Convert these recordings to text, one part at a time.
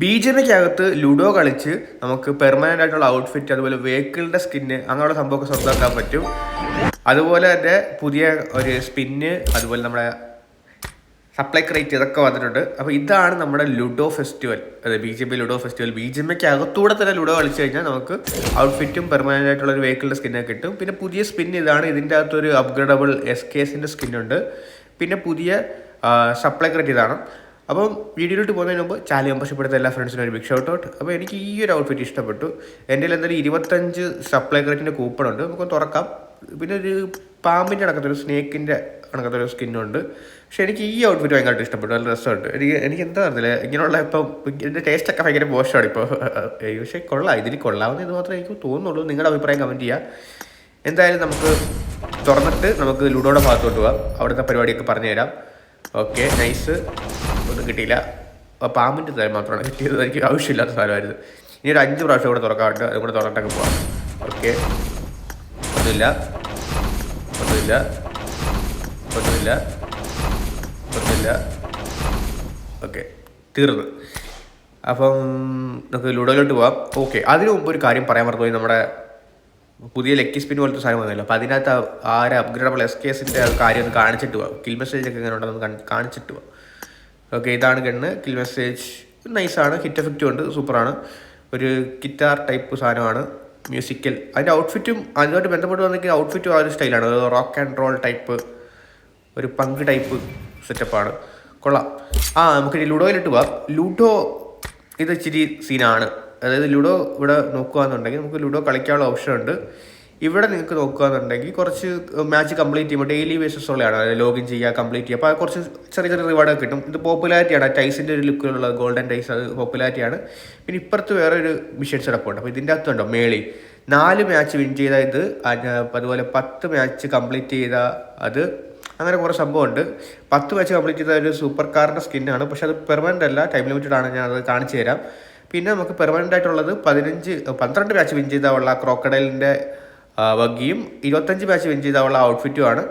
B J പിക്കകത്ത് ludo കളിച്ച് നമുക്ക് permanent ആയിട്ടുള്ള ഔട്ട്ഫിറ്റ് അതുപോലെ വെഹിക്കിളിന്റെ സ്കിന്ന് അങ്ങനെയുള്ള സംഭവമൊക്കെ സ്വന്തമാക്കാൻ പറ്റും. അതുപോലെ തന്നെ പുതിയ ഒരു സ്പിന്ന് അതുപോലെ നമ്മുടെ സപ്ലൈ ക്രേറ്റ് ഇതൊക്കെ വന്നിട്ടുണ്ട്. അപ്പോൾ ഇതാണ് നമ്മുടെ ലുഡോ ഫെസ്റ്റിവൽ അതായത് B J P ludo festival B J പിക്ക് അകത്തൂടെ തന്നെ ലുഡോ കളിച്ചു കഴിഞ്ഞാൽ നമുക്ക് ഔട്ട്ഫിറ്റും പെർമനന്റ് ആയിട്ടുള്ള ഒരു വെഹിക്കിളിന്റെ സ്കിന്നൊക്കെ കിട്ടും. പിന്നെ പുതിയ സ്പിൻ ഇതാണ്. ഇതിന്റെ അകത്തൊരു അപ്ഗ്രേഡബിൾ എസ് കെ എസിന്റെ സ്കിന്നുണ്ട് പിന്നെ പുതിയ സപ്ലൈ ക്രേറ്റ് ഇതാണ്. അപ്പം വീഡിയോയിലോട്ട് പോകുന്നതിന് മുമ്പ് ചാനൽ മെമ്പർഷിപ്പ് എടുത്ത എല്ലാ ഫ്രണ്ട്സിനും ഒരു ബിഗ് ഷൗട്ട് ഔട്ട് അപ്പോൾ എനിക്ക് ഈ ഒരു ഔട്ട്ഫിറ്റ് ഇഷ്ടപ്പെട്ടു. എന്റെ എന്തായാലും ഇരുപത്തഞ്ച് സപ്ലൈ ക്രേറ്റിന്റെ കൂപ്പൺ ഉണ്ട്. നമുക്ക് തുറക്കാം. പിന്നെ ഒരു പാമ്പിന്റെ അടക്കത്തൊരു സ്നേക്കിന്റെ അടക്കത്തൊരു സ്കിന്നുണ്ട് പക്ഷേ എനിക്ക് ഈ ഔട്ട്ഫിറ്റ് ഭയങ്കരമായിട്ട് ഇഷ്ടപ്പെട്ടു. നല്ല രസമുണ്ട്. എനിക്ക് എനിക്ക് എന്താ അറിയില്ല ഇങ്ങനെയുള്ള ഇപ്പം ഇതിന്റെ ടേസ്റ്റൊക്കെ ഭയങ്കര മോശമാണ് ഇപ്പോൾ. പക്ഷേ കൊള്ളാം. ഇതിൽ കൊള്ളാവുന്ന ഇത് മാത്രമേ എനിക്ക് തോന്നുന്നുള്ളൂ. നിങ്ങളുടെ അഭിപ്രായം കമന്റ് ചെയ്യുക എന്തായാലും നമുക്ക് തുറന്നിട്ട് നമുക്ക് ലുഡോയുടെ ഭാഗത്തോട്ട് പോവാം അവിടുത്തെ പരിപാടിയൊക്കെ പറഞ്ഞുതരാം. ഓക്കെ നൈസ് ഒന്നും കിട്ടിയില്ല. പാമ്പിന്റെ തരം മാത്രമാണ് കിട്ടിയത്. എനിക്ക് ആവശ്യമില്ലാത്ത സാധനമായിരുന്നു. ഇനി ഒരു അഞ്ച് പ്രാവശ്യം കൂടെ തുറക്കാറുണ്ട്. അതും കൂടെ തുറന്നിട്ടൊക്കെ പോവാം. ഓക്കെ. ഒന്നുമില്ല. ഒന്നുമില്ല. ഒന്നുമില്ല. ഒന്നുമില്ല. ഓക്കെ. തീർന്നു. അപ്പം നമുക്ക് ലുഡോയിലോട്ട് പോവാം. ഓക്കെ. അതിനു മുമ്പ് ഒരു കാര്യം പറയാൻ മറന്നുപോയി. നമ്മുടെ പുതിയ ലക്കി സ്പിൻ പോലത്തെ സാധനം വന്നല്ലോ അപ്പോൾ അതിനകത്ത് ആ ഒരു അപ്ഗ്രേഡബിൾ എസ് കേസിന്റെ കാര്യം ഒന്ന് കാണിച്ചിട്ട് പോവാം കിൽ മെസ്സേജ് എങ്ങനെ ഉണ്ടെന്ന് കാണിച്ചിട്ട് പോവാം ഓക്കെ ഇതാണ് ഗണ്ണ്. കിൽ മെസ്സേജ് നൈസാണ് ഹിറ്റ് എഫക്റ്റും ഉണ്ട്. സൂപ്പറാണ് ഒരു ഗിറ്റാർ ടൈപ്പ് സാധനമാണ്. മ്യൂസിക്കൽ അതിന്റെ ഔട്ട്ഫിറ്റും അതുമായിട്ട് ബന്ധപ്പെട്ട് വന്നിരിക്കുന്ന ഔട്ട്ഫിറ്റും ആ ഒരു സ്റ്റൈലാണ് റോക്ക് ആൻഡ് റോൾ ടൈപ്പ് ഒരു പങ്ക് ടൈപ്പ് സെറ്റപ്പാണ് കൊള്ളാം. ആ നമുക്ക് ലുഡോയിലിട്ട് പോവാം. ലുഡോ ഇത് ഇച്ചിരി സീനാണ് അതായത് ലുഡോ ഇവിടെ നോക്കുകയെന്നുണ്ടെങ്കിൽ നമുക്ക് ലുഡോ കളിക്കാനുള്ള ഓപ്ഷൻ ഉണ്ട്. ഇവിടെ നിങ്ങൾക്ക് നോക്കുകയാണെന്നുണ്ടെങ്കിൽ കുറച്ച് മാച്ച് കംപ്ലീറ്റ് ചെയ്യുമ്പോൾ ഡെയിലി ബേസിസ് ഉള്ളതാണ് അതായത് ലോഗിൻ ചെയ്യുക കംപ്ലീറ്റ് ചെയ്യുക. അപ്പോൾ കുറച്ച് ചെറിയ ചെറിയ റിവാർഡ് കിട്ടും. ഇത് പോപ്പുലാരിറ്റിയാണ് ടൈസിന്റെ ഒരു ലുക്കിലുള്ള ഗോൾഡൻ ടൈസ് അത് പോപ്പുലാരിറ്റിയാണ് പിന്നെ ഇപ്പുറത്ത് വേറെ ഒരു മിഷൻ സെറ്റപ്പുണ്ട് അപ്പോൾ ഇതിന്റെ അകത്തുണ്ടോ? മേളി. നാല് മാച്ച് വിൻ ചെയ്ത ഇത് അതുപോലെ പത്ത് മാച്ച് കംപ്ലീറ്റ് ചെയ്ത അത് അങ്ങനെ കുറേ സംഭവമുണ്ട്. പത്ത് മാച്ച് കംപ്ലീറ്റ് ചെയ്ത ഒരു സൂപ്പർ കാറിന്റെ സ്കിന്നാണ് പക്ഷെ അത് പെർമനന്റ് അല്ല. ടൈം ലിമിറ്റഡ് ആണ്. ഞാൻ അത് കാണിച്ചു തരാം. പിന്നെ നമുക്ക് പെർമനന്റ് ആയിട്ടുള്ളത് പതിനഞ്ച് പന്ത്രണ്ട് മാച്ച് വിൻ ചെയ്ത ഉള്ള ക്രോക്കഡൈലിന്റെ വഗിയും ഇരുപത്തഞ്ച് ബാച്ച് വിൻ ചെയ്ത ഉള്ള ഔട്ട്ഫിറ്റുമാണ്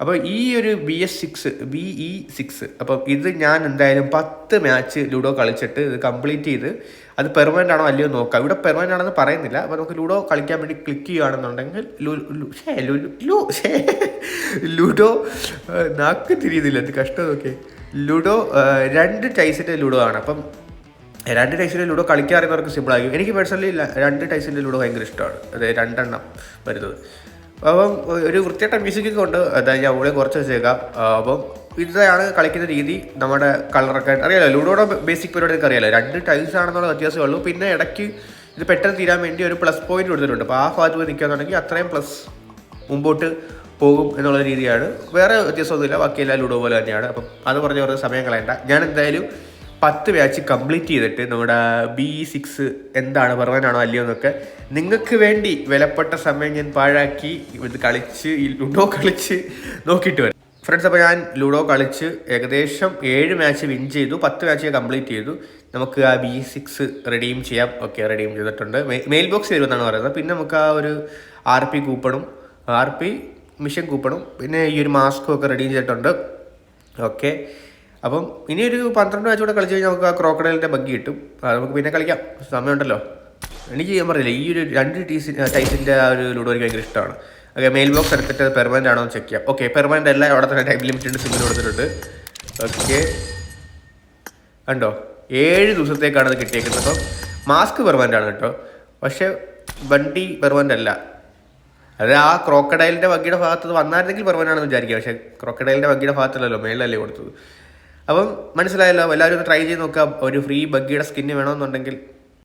അപ്പോൾ ഈ ഒരു B S six B E six അപ്പം ഇത് ഞാൻ എന്തായാലും പത്ത് മാച്ച് ലുഡോ കളിച്ചിട്ട് ഇത് കംപ്ലീറ്റ് ചെയ്ത് അത് പെർമനന്റ് ആണോ അല്ലയോ നോക്കാം. ഇവിടെ പെർമനന്റ് ആണെന്ന് പറയുന്നില്ല. അപ്പോൾ നമുക്ക് ലുഡോ കളിക്കാൻ വേണ്ടി ക്ലിക്ക് ചെയ്യുകയാണെന്നുണ്ടെങ്കിൽ ലുഡോ നാക്ക് തിരിയുന്നില്ല. ഇത് കഷ്ടം നോക്കിയേ. ലുഡോ രണ്ട് ടൈസിന്റെ ലുഡോ ആണ്. അപ്പം രണ്ട് ടൈസിന്റെ ലൂഡോ സിമ്പിൾ ആയിരിക്കും. എനിക്ക് പേഴ്സണലി രണ്ട് ടൈസിന്റെ ലുഡോ ഭയങ്കര ഇഷ്ടമാണ്. അതായത് രണ്ടെണ്ണം വരുന്നത്. അപ്പം ഒരു വൃത്തിയായിട്ട മ്യൂസിക്കൊക്കെ ഉണ്ട്. അതായത് ഞാൻ അവിടെ കുറച്ച് വെച്ചേക്കാം. അപ്പം ഇതാണ് കളിക്കുന്ന രീതി. നമ്മുടെ കളറൊക്കെ അറിയാലോ? ലൂഡോയുടെ ബേസിക് പരിപാടി എനിക്ക് അറിയാലോ? രണ്ട് ടൈൽസ് ആണെന്നുള്ള വ്യത്യാസമേ ഉള്ളൂ. പിന്നെ ഇടയ്ക്ക് ഇത് പെട്ടെന്ന് തീരാൻ വേണ്ടി ഒരു പ്ലസ് പോയിന്റ് കൊടുത്തിട്ടുണ്ട്. അപ്പോൾ ആ ഭാഗത്ത് പോയി നിൽക്കുകയാണെന്നുണ്ടെങ്കിൽ അത്രയും പ്ലസ് മുമ്പോട്ട് പോകും എന്നുള്ള രീതിയാണ്. വേറെ വ്യത്യാസമൊന്നുമില്ല. ബാക്കി എല്ലാ ലൂഡോ പോലെ തന്നെയാണ്. അപ്പം അത് പറഞ്ഞ കുറച്ച് സമയം കളയണ്ട. ഞാൻ എന്തായാലും പത്ത് ബാച്ച് കംപ്ലീറ്റ് ചെയ്തിട്ട് നമ്മുടെ ബി സിക്സ് എന്താണ് പറഞ്ഞാണോ അല്ലയോ എന്നൊക്കെ നിങ്ങൾക്ക് വേണ്ടി വിലപ്പെട്ട സമയം ഞാൻ പാഴാക്കി ഇത് കളിച്ച് ഈ ലുഡോ കളിച്ച് നോക്കിയിട്ട് വരാം. ഫ്രണ്ട്സ് അപ്പോൾ ഞാൻ ലുഡോ കളിച്ച് ഏകദേശം ഏഴ് മാച്ച് വിൻ ചെയ്തു. പത്ത് മാച്ച് കംപ്ലീറ്റ് ചെയ്തു. നമുക്ക് ആ ബി സിക്സ് റെഡീം ചെയ്യാം. ഓക്കെ റെഡീം ചെയ്തിട്ടുണ്ട്. മെയിൽ ബോക്സ് വരുമെന്നാണ് പറയുന്നത്. പിന്നെ നമുക്ക് ആ ഒരു ആർ പി കൂപ്പണും ആർ പി മിഷൻ കൂപ്പണും പിന്നെ ഈ ഒരു മാസ്കും ഒക്കെ റെഡീം ചെയ്തിട്ടുണ്ട്. ഓക്കെ അപ്പം ഇനി ഒരു പന്ത്രണ്ട് മാച്ച് കൂടെ കളിച്ചു കഴിഞ്ഞാൽ നമുക്ക് ആ ക്രോക്കഡൈലിന്റെ ബഗ്ഗി കിട്ടും. അത് നമുക്ക് പിന്നെ കളിക്കാം. സമയമുണ്ടല്ലോ. എനിക്ക് ഞാൻ പറയില്ല ഈ ഒരു രണ്ട് ടീസി ടൈസിന്റെ ആ ഒരു ലൂഡോ എനിക്ക് ഭയങ്കര ഇഷ്ടമാണ്. ഓക്കെ മെയിൽ ബോക്സ് എടുത്തിട്ട് പെർമനന്റ് ആണോ എന്ന് ചെക്ക് ചെയ്യാം. ഓക്കെ പെർമനന്റ് അല്ല അവിടെ തന്നെ ടൈം ലിമിറ്റഡ് സിമ്മിൽ കൊടുത്തിട്ടുണ്ട്. ഓക്കെ കണ്ടോ? ഏഴ് ദിവസത്തേക്കാണ് അത് കിട്ടിയേക്കുന്നത് അപ്പം മാസ്ക് പെർമനന്റ് ആണ് കേട്ടോ. പക്ഷേ വണ്ടി പെർമനന്റ് അല്ല. അത് ആ ക്രോക്കഡൈലിന്റെ വഗ്ഗിയുടെ ഭാഗത്ത് വന്നായിരുന്നെങ്കിൽ പെർമനന്റ് ആണെന്ന് വിചാരിക്കുക പക്ഷേ ക്രോക്കഡൈലിന്റെ വഗ്ഗിയുടെ ഭാഗത്തല്ലല്ലോ മേളിലല്ലേ കൊടുത്തത്. അപ്പം മനസ്സിലായല്ലോ എല്ലാവരും ഒന്ന് ട്രൈ ചെയ്ത് നോക്കുക. ഒരു ഫ്രീ ബഗ്ഗിയുടെ സ്കിന്ന് വേണമെന്നുണ്ടെങ്കിൽ.